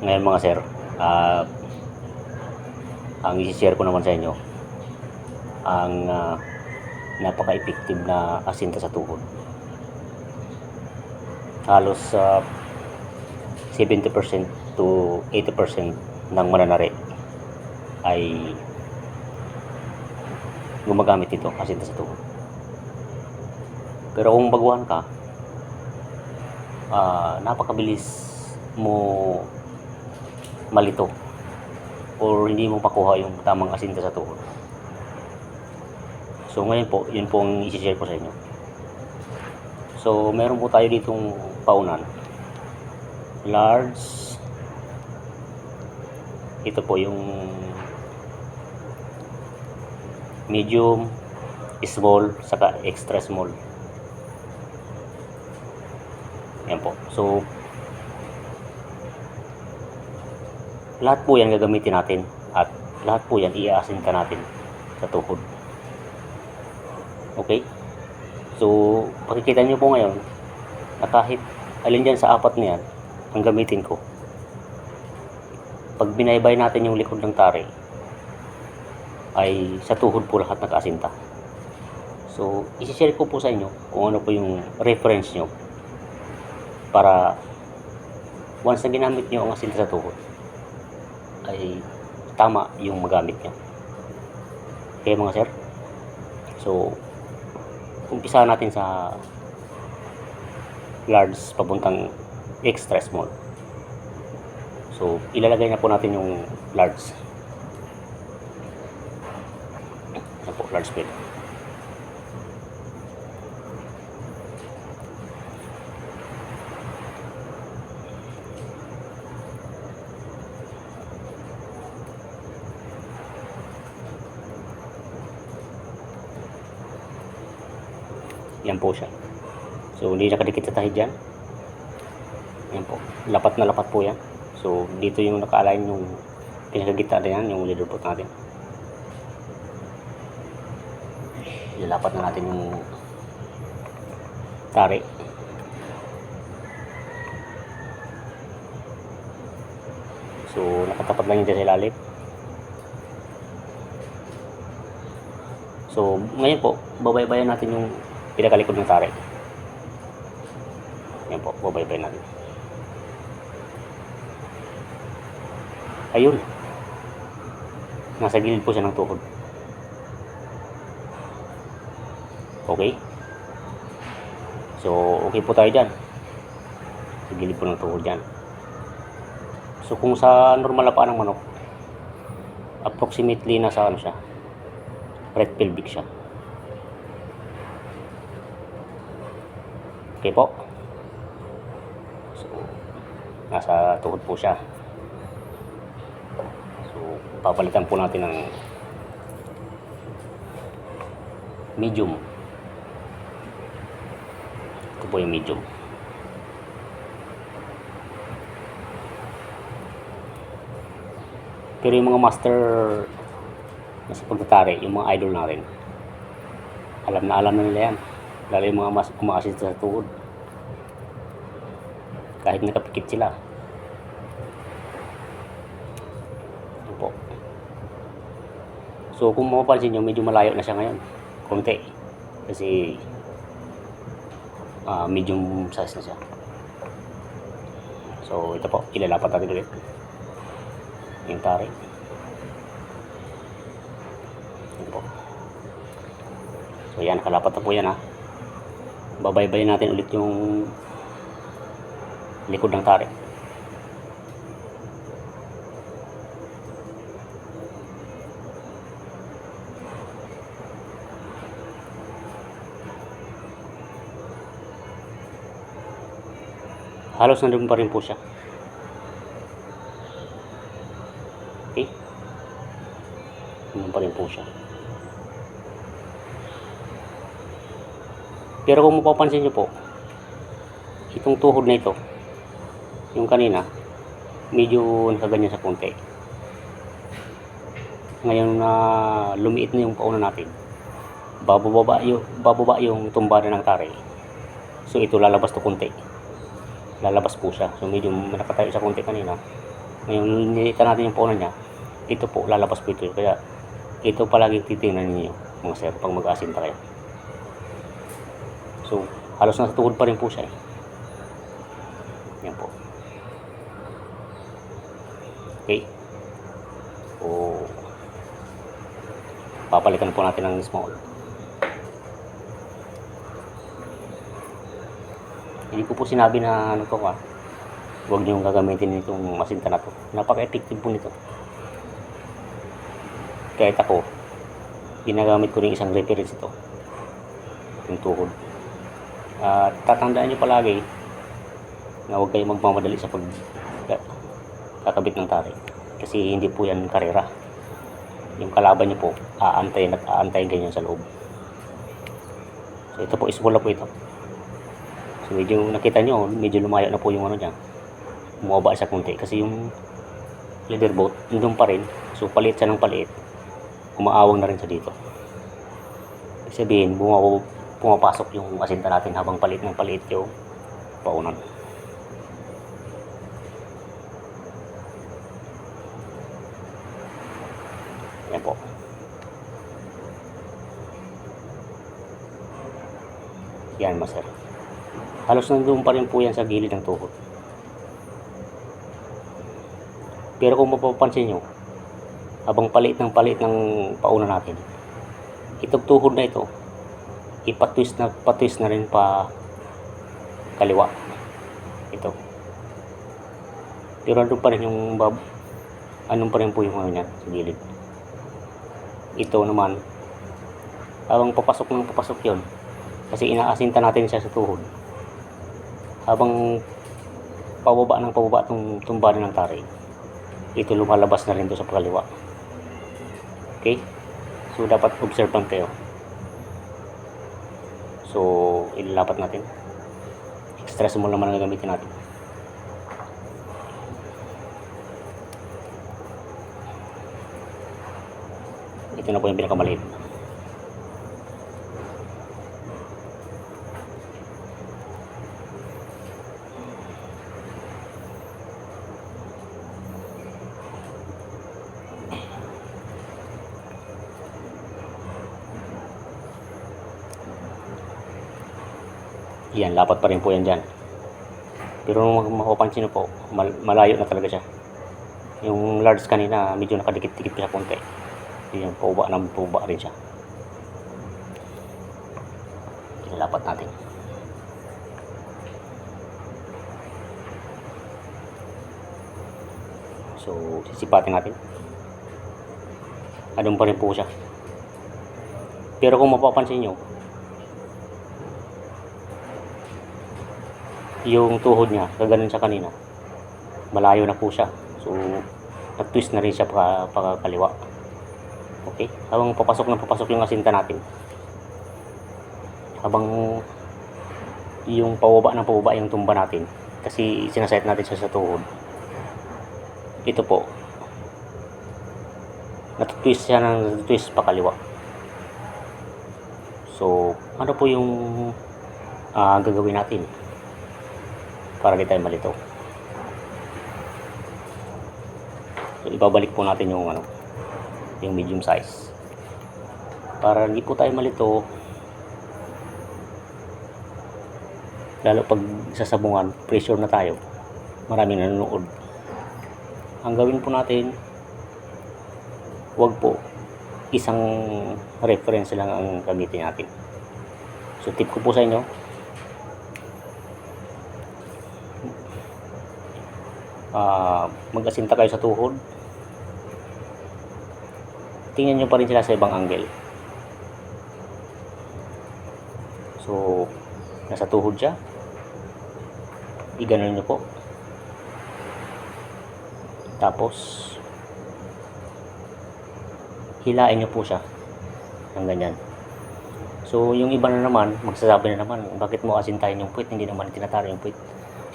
Ngayon mga sir, ah, ang isi-share ko naman sa inyo, ang ah, napaka-effective na asinta sa tuhod. Halos ah, 70% to 80% ng mananari ay gumagamit ito asinta sa tuhod. Pero kung baguhan ka, ah, napakabilis mo malito or hindi mo pakuha yung tamang asinta sa tuhod. So ngayon po, yun po ang isi-share ko sa inyo. So meron po tayo ditong paunan. Large. Ito po yung medium, small, saka extra small. Yan po. So, lahat po yan gagamitin natin at lahat po yan iaasin ka natin sa tuhod. Okay? So, pakikita nyo po ngayon na kahit alin dyan sa apat na yan ang gamitin ko. Pag binaybay natin yung likod ng tari, ay sa tuhod po lahat nakaasinta. So, isi-share ko po sa inyo kung ano po yung reference nyo para once na ginamit nyo ang asinta sa tuhod, ay tama yung magamit nyo. Okay mga sir? So, umpisa natin sa large papuntang extra small. So, ilalagay na po natin yung large. Yan po, large bed. Yan po siya. So, hindi nakadikit sa tahi dyan. Yan po. Lapat na lapat po yan. So, dito yung naka-align yung pinagagita na yan, yung leader pot natin. Ilapat na natin yung tari. So, nakatapat lang yun dyan sa ilalim. So, ngayon po, babaybayan natin yung pinakalikod ng tari. Yan po, babaybayan natin. Ayun. Nasa gilid po siya ng tuhod. Okay? So, okay po tayo dyan. Sa gilid po ng tuhod dyan. So, kung sa normal na paa ng manok, approximately nasa ano siya, right pelvic siya. Okay po. So, nasa tuhod po siya. So, papalitan po natin ng medium. Ito po yung medium. Pero yung mga master na sa yung mga idol natin, alam na alam na nila yan. Lalo yung mga mas umaasit sa tuhod. Kahit nakapikit sila. Ito po. So kung mapapansin nyo, medyo malayo na siya ngayon. Konti. Kasi ah, medium size na siya. So ito po, ilalapat natin ulit. Yung tari. Ito po. So yan, nakalapat na po yan ha. Babaybayin natin ulit yung likod ng tari. Halos nandun pa rin po siya. Okay? Nandun pa rin po siya. Pero kung mapapansin nyo po, itong tuhod na ito, yung kanina, medyo nakaganyan sa konti. Ngayon na lumiit na yung pauna natin, bababa yung, bababa yung tumbada ng tari. So ito lalabas to konti. Lalabas po siya. So medyo nakatayo sa konti kanina. Ngayon, nilita natin yung puno niya, ito po, lalabas po ito. Kaya, ito palagi titingnan ninyo, mga sir, pag mag-asinta kayo. So, halos nasa tuhod pa rin po siya eh. Yan po. Okay. So, papalitan po natin ng small. Hindi ko po sinabi na ano to ka. Huwag niyong gagamitin itong masinta na to. Napaka-effective po nito. Kahit ako, ginagamit ko rin isang reference ito. Yung tuhod. At tatandaan niyo palagi na huwag kayong magmamadali sa pag kakabit ng tari. Kasi hindi po yan karera. Yung kalaban niyo po, aantayin at aantayin ganyan sa loob. So ito po, isbola po ito. So medyo nakita nyo, medyo lumayo na po yung ano niya. Bumaba siya kunti. Kasi yung leather boat, nandun pa rin. So palit siya ng palit. Umaawang na rin siya dito. Ibig sabihin, bumaw, pumapasok yung asinta natin habang palit ng palit yung paunan. Yan po. Yan, master. Halos nandun pa rin po yan sa gilid ng tuhod. Pero kung mapapansin nyo, habang palit ng palit ng pauna natin, itong tuhod na ito, ipatwist na patwist na rin pa kaliwa. Ito. Pero andun pa rin yung bab, anong pa rin po yung ano niya sa gilid. Ito naman, habang papasok ng papasok yon kasi inaasinta natin siya sa tuhod. Habang pababa ng pababa itong tumbahan ng tari, ito lumalabas na rin doon sa pagkaliwa. Okay? So, dapat observant kayo. So, ilalapat natin. Extra small naman ang gagamitin natin. Ito na po yung pinakamaliit. Yan, lapat pa rin po yan dyan. Pero kung mapapansin nyo po, mal- malayo na talaga siya. Yung large kanina, medyo nakadikit-dikit siya konti. Yan, pauba na pauba rin siya. Ilalapat natin. So, sisipatin natin. Anong pa rin po siya. Pero kung mapapansin nyo, yung tuhod niya, kaganon siya kanina, malayo na po siya. So, nag-twist na rin siya pa, pakakaliwa. Okay? Habang papasok na papasok yung asinta natin. Habang yung pababa ng pababa yung tumba natin. Kasi sinasayat natin siya sa tuhod. Ito po. Natutwist siya ng twist pakaliwa. So, ano po yung ah, gagawin natin? Para di tayo malito. So, ibabalik po natin yung ano, yung medium size. Para hindi po tayo malito, lalo pag sasabungan, pressure na tayo, maraming nanonood. Ang gawin po natin, wag po isang reference lang ang gamitin natin. So tip ko po sa inyo, ah mag-asinta kayo sa tuhod. Tingnan nyo pa rin sila sa ibang angle. So nasa tuhod siya. Iganon nyo po. Tapos hilain nyo po siya ng ganyan. So yung iba na naman magsasabi na naman bakit mo asintahin yung puwit hindi naman tinataro yung puwit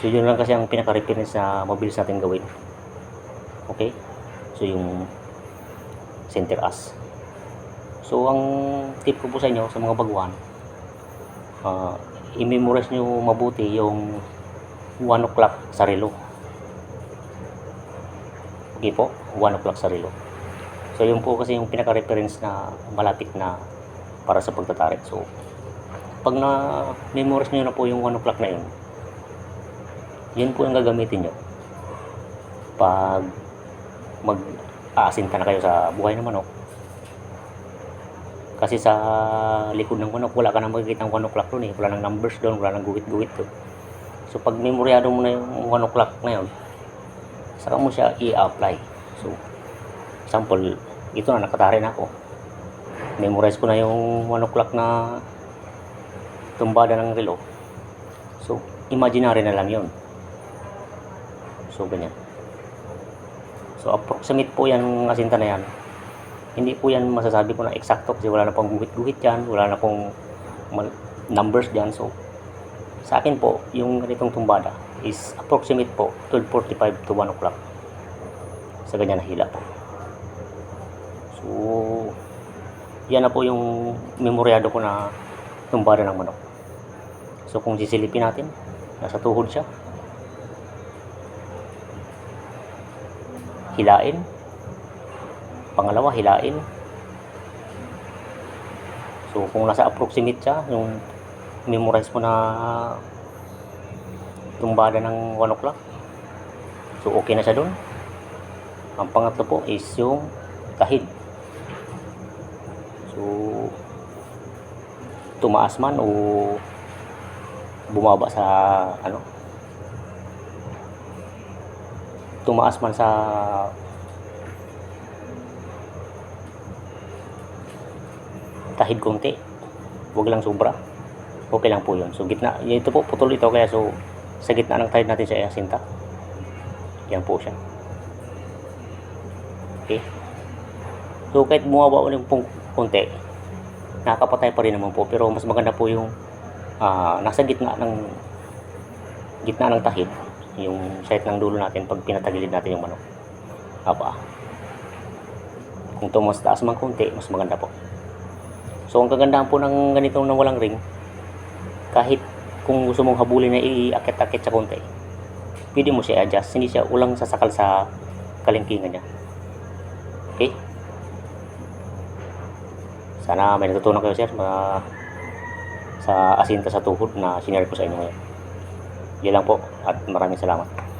So yun lang kasi ang pinaka-reference na mabilis natin gawin. Okay? So yung center as. So ang tip ko po sa inyo sa mga baguhan, uh, i-memorize nyo mabuti yung 1 o'clock sa relo. Hindi po, 1 o'clock sa relo. So yun po kasi yung pinaka-reference na malapit na para sa pagtatarik. So pag na-memorize nyo na po yung 1 o'clock na yun, yun po yung gagamitin nyo. Pag mag-aasinta na kayo sa buhay ng manok, kasi sa likod ng manok, wala ka na makikita ng 1 o'clock doon eh. Wala nang numbers doon, wala nang guhit-guhit doon. So pag memoryado mo na yung 1 o'clock na yun, saka mo siya i-apply. So, example, ito na, nakatari na ako. Memorize ko na yung 1 o'clock na tumbada ng relo. So, imaginary na lang yun. So, ganyan. So, approximate po yan ng asinta na yan. Hindi po yan masasabi ko na eksakto kasi wala na pong guhit-guhit yan, wala na pong numbers dyan. So, sa akin po, yung ganitong tumbada is approximate po 12.45 to 1 o'clock sa ganyan na hila po. So, yan na po yung memoryado ko na tumbada ng manok. So, kung sisilipin natin, nasa tuhod siya. Hilain. Pangalawa, hilain. So, kung nasa approximate siya, yung memorize mo na tumbada ng 1 o'clock. So, okay na siya doon. Ang pangatlo po is yung kahid. So, tumaas man o bumaba sa ano tumaas man sa kahid konti. Huwag lang sobra. Okay lang po yun. So gitna ito po putol ito kaya so sa gitna ng tide natin sa iasinta. Yan po siya. Okay. So kahit bumaba ulit pong konti nakakapatay pa rin naman po. Pero mas maganda po yung ah, nasa gitna ng gitna ng tahid yung side ng dulo natin pag pinatagilid natin yung manok. Apa. Kung tumas taas man konti mas maganda po. So ang kagandahan po ng ganitong na walang ring kahit kung gusto mong habulin na iakit-akit sa konti pwede mo siya adjust hindi siya ulang sasakal sa kalingkingan niya. Okay? Sana may natutunan kayo sir mga sa asinta sa tuhod na sinare ko sa inyo ngayon. Yan lang po at maraming salamat.